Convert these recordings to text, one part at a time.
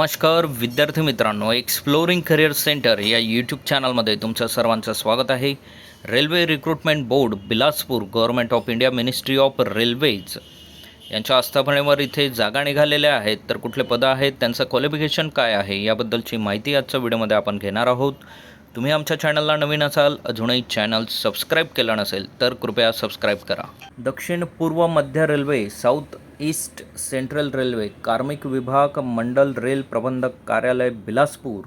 नमस्कार विद्यार्थी मित्रांनो. एक्सप्लोरिंग करिअर सेंटर या यूट्यूब चॅनलमध्ये तुमचं सर्वांचं स्वागत आहे. Railway recruitment board Bilaspur government of India ministry of railways यांच्या आस्थापनेवर इथे जागा निघालेल्या आहेत. तर कुठले पदं आहेत त्यांचं क्वालिफिकेशन काय आहे याबद्दलची माहिती आजच्या व्हिडिओमध्ये आपण घेणार आहोत. तुम्ही आमच्या चॅनलला नवीन असाल अजूनही चॅनल सबस्क्राईब केलं नसेल तर कृपया सबस्क्राईब करा. दक्षिण पूर्व मध्य railway south east central railway कार्मिक विभाग मंडल रेल प्रबंधक कार्यालय बिलासपूर.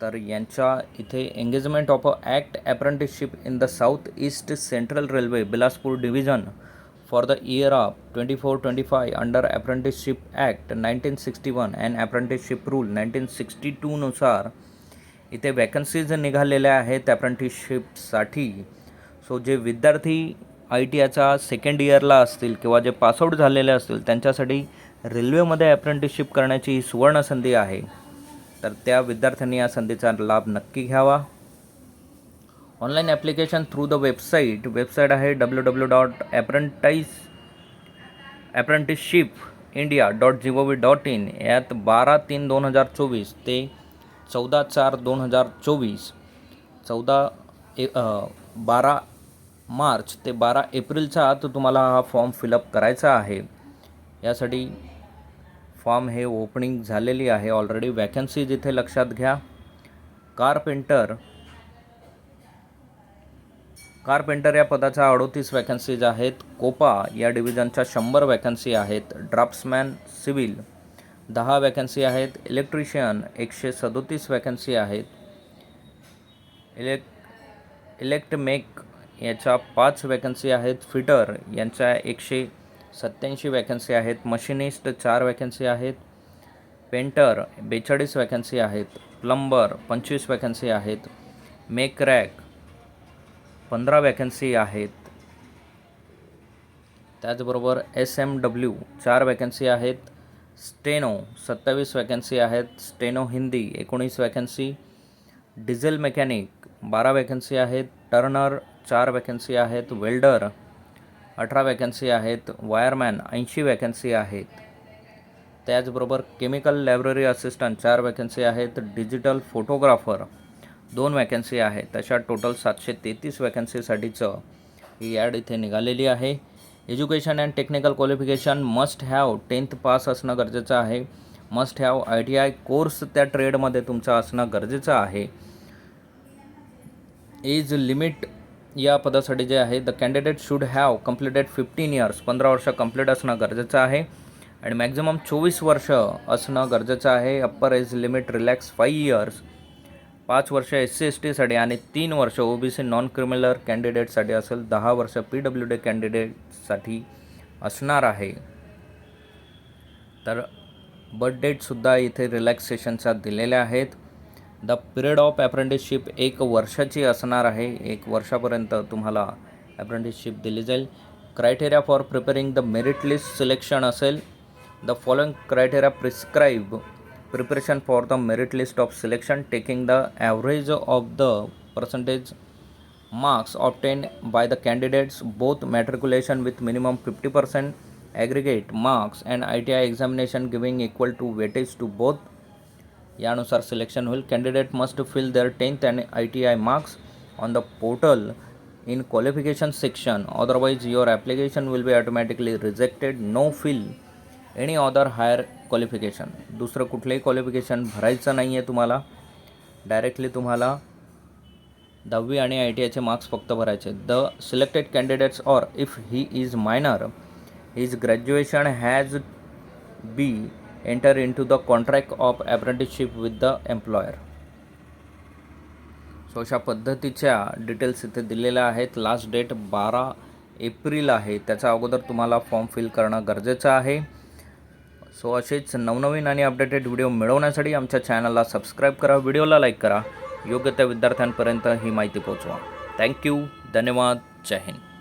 तर यांच्या इथे engagement of a act apprenticeship in the south east central railway Bilaspur division for the year of twenty four twenty five under apprenticeship act nineteen sixty one and apprenticeship rule nineteen sixty टूनुसार इथे vacancies निघालेल्या आहेत ॲप्रेंटिसशिपसाठी so जे विद्यार्थी I T आयचा second इयरला असतील किंवा जे पासआउट झालेले असतील त्यांच्यासाठी रेल्वेमध्ये अप्रेंटिसशिप करण्याची ही सुवर्ण संधी आहे. तर त्या विद्यार्थ्यांनी या संधीचा लाभ नक्की घ्यावा. Online application through the website website आहे W W dot apprentice apprenticeship India dot G O V dot in यात बारा तीन दोन हजार चोवीस ते चौदा चार दोन हजार चोवीस. चौदा ए बारा मार्च ते बारा एप्रिलच्या आत तुम्हाला हा फॉर्म फिलअप करायचा आहे. यासाठी फॉर्म हे ओपनिंग झालेली आहे. ऑलरेडी वॅकन्सीज इथे लक्षात घ्या. कारपेंटर कारपेंटर या पदाच्या अडोतीस वॅकन्सीज आहेत. कोपा या डिव्हिजनच्या शंभर वॅकन्सी आहेत. ड्राफ्ट्समॅन सिव्हिल दहा वॅकन्सी आहेत. इलेक्ट्रिशियन एकशे सदोतीस वॅकन्सी आहेत. इलेक इलेक्टमेक याच्या पाच वॅकन्सी आहेत. फिटर यांच्या एकशे सत्याऐंशी वॅकन्सी आहेत. मशिनिस्ट चार वॅकन्सी आहेत. पेंटर बेचाळीस वॅकन्सी आहेत. प्लंबर पंचवीस वॅकन्सी आहेत. मेक्रॅक पंधरा वॅकन्सी आहेत. त्याचबरोबर एस एम डब्ल्यू चार वॅकन्सी आहेत. स्टेनो सत्तावीस वॅकन्सी आहेत. स्टेनो हिंदी एकोणीस वॅकन्सी डिझेल मेकॅनिक बारा वॅकन्सी आहेत. टर्नर चार वॅकन्सी आहेत. वेल्डर अठरा वॅकन्सी आहेत. वायरमॅन ऐंशी वॅकन्सी आहेत. त्याचबरोबर केमिकल लायब्ररी असिस्टंट चार वॅकन्सी आहेत. डिजिटल फोटोग्राफर दोन वॅकन्सी आहेत. तशा टोटल सातशे तेहतीस वॅकन्सीसाठीचं ही ॲड इथे निघालेली आहे. Education and technical qualification must have tenth pass असणं गरजेचं आहे. Must have I T I course त्या ट्रेडमध्ये तुमचा असणं गरजेचं आहे. एज लिमिट या पदासाठी जे आहे the candidate should have completed fifteen years पंधरा वर्ष कंप्लीट असणं गरजेचं आहे. आणि मॅक्झिमम चोवीस वर्ष असणं गरजेचं आहे. Upper age limit relax five years पाच वर्ष एस सी एस टीसाठी आणि तीन वर्ष O B C non criminal कॅन्डिडेटसाठी असेल दहा वर्ष पी डब्ल्यू डी कॅन्डिडेटसाठी असणार आहे. तर बर्थ डेटसुद्धा इथे रिलॅक्सेशनचा दिलेल्या आहेत. द पिरियड ऑफ ॲप्रेंटिसशिप एक वर्षाची असणार आहे. एक वर्षापर्यंत तुम्हाला ॲप्रेंटिसशिप दिली जाईल. Criteria for preparing the merit list selection असेल. The following criteria prescribe preparation for the merit list of selection taking the average of the percentage marks obtain by the candidates both matriculation with minimum fifty percent aggregate marks and I T I examination giving equal to weightage to both. यानुसार selection होईल. Candidate must fill their tenth and I T I marks on the portal in qualification section otherwise your application will be automatically rejected no fill any other higher qualification दुसरं कुठलंही qualification भरायचं नाही आहे तुम्हाला. Directly तुम्हाला दहावी आणि I T आयचे मार्क्स फक्त भरायचे. The selected candidates or if he is minor his graduation has be enter in to the contract of with with the employer so अशा पद्धतीच्या डिटेल्स इथे दिलेल्या आहेत. लास्ट डेट बारा एप्रिल आहे. त्याच्या अगोदर तुम्हाला फॉर्म फिल करणं गरजेचं आहे. सो असेच नवनवीन आणि अपडेटेड व्हिडिओ मिळवण्यासाठी आमच्या चॅनलला सबस्क्राईब करा व्हिडिओला लाईक करा. योग्य त्या विद्यार्थ्यांपर्यंत ही माहिती पोहोचवा. थँक्यू धन्यवाद. जय हिंद.